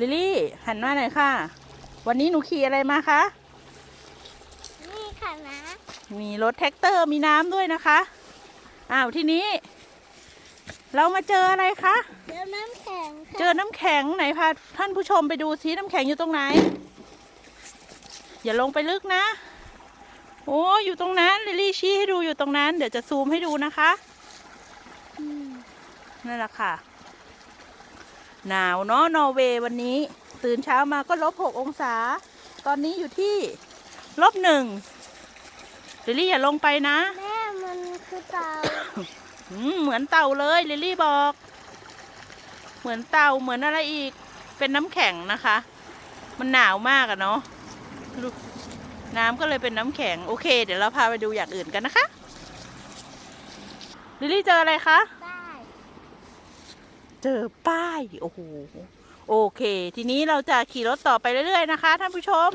ลิลลี่หันมาหน่อยค่ะ วันนี้หนูขี่อะไรมาคะนี่ค่ะนะมีรถแท็กเตอร์มีน้ำด้วยนะคะอ้าวทีนี้ เรามาเจออะไรคะเดี๋ยวน้ำแข็งค่ะเจอน้ำแข็งไหนพาท่านผู้ชมไปดูซิน้ำแข็งอยู่ตรงไหน อย่าลงไปลึกนะ โอ้อยู่ตรงนั้นลิลลี่ชี้ให้ดูอยู่ตรงนั้น เดี๋ยวจะซูมให้ดูนะคะอืมนั่นแหละค่ะ หนาวเนาะนอร์เวย์วันนี้ ตื่นเช้ามาก็ลบหกองศา ตอนนี้อยู่ที่ลบหนึ่งลิลลี่อย่าลงไปนะ แม่มันคือเตาอืมเหมือนเต่าเลยลิลลี่บอก เหมือนเต่าเหมือนอะไรอีก เป็นน้ำแข็งนะคะ มันหนาวมากอะเนาะลูกน้ำก็เลยเป็นน้ำแข็ง โอเค เดี๋ยวเราพาไปดูอย่างอื่นกันนะคะ ลิลลี่เจออะไรคะได้ เจอป้าย โอ้โห โอเค ทีนี้เราจะขี่รถต่อไปเรื่อย ๆ นะคะ ท่านผู้ชม